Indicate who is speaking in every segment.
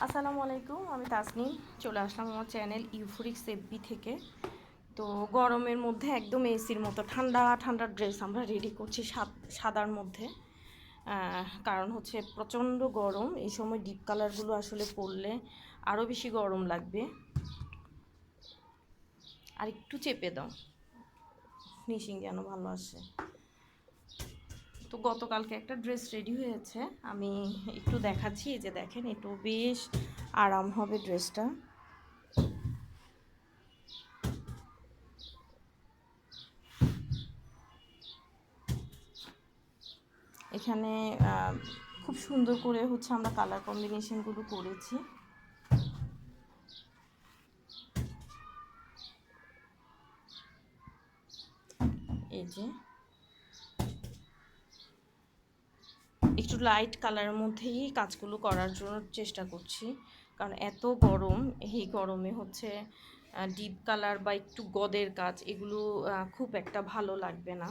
Speaker 1: আসসালামু আলাইকুম, আমি তাসনিম। চলে আসলাম আমার চ্যানেল ইউফোরিক সেফবি থেকে। তো গরমের মধ্যে একদম এসির মতো, ঠান্ডা ঠান্ডা ড্রেস আমরা রেডি করছি সাদ- সাদার মধ্যে। কারণ হচ্ছে প্রচণ্ড গরম, এই সময় ডিপ কালারগুলো আসলে পরলে আরও বেশি গরম লাগবে। আর একটু চেপে দাও। ফিনিশিং যেন ভালো আসে। তো গতকালকে একটা ড্রেস রেডি হয়েছে। আমি একটু দেখাচ্ছি, এই যে দেখেন একটু বেশ আরাম হবে ড্রেসটা এখানে খুব সুন্দর করে হচ্ছে আমরা কালার কম্বিনেশনগুলো করেছি। এই যে একটু লাইট কালারের মধ্যেই কাজগুলো করার জন্য চেষ্টা করছি। কারণ এত গরম, এই গরমে হচ্ছে ডিপ কালার বা একটু গদের কাজ, এগুলো খুব একটা ভালো লাগবে না।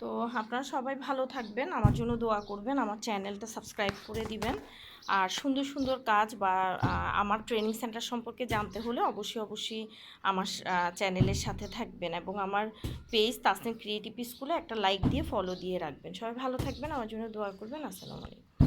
Speaker 1: তো আপনারা সবাই ভালো থাকবেন, আমার জন্য দোয়া করবেন, আমার চ্যানেলটা সাবস্ক্রাইব করে দিবেন। আর সুন্দর সুন্দর কাজ বা আমার ট্রেনিং সেন্টার সম্পর্কে জানতে হলে অবশ্যই অবশ্যই আমার চ্যানেলের সাথে থাকবেন এবং আমার পেজ তাসনিম ক্রিয়েটিভ স্কুলে একটা লাইক দিয়ে ফলো দিয়ে রাখবেন। সবাই ভালো থাকবেন, আমার জন্য দোয়া করবেন। আসসালামু আলাইকুম।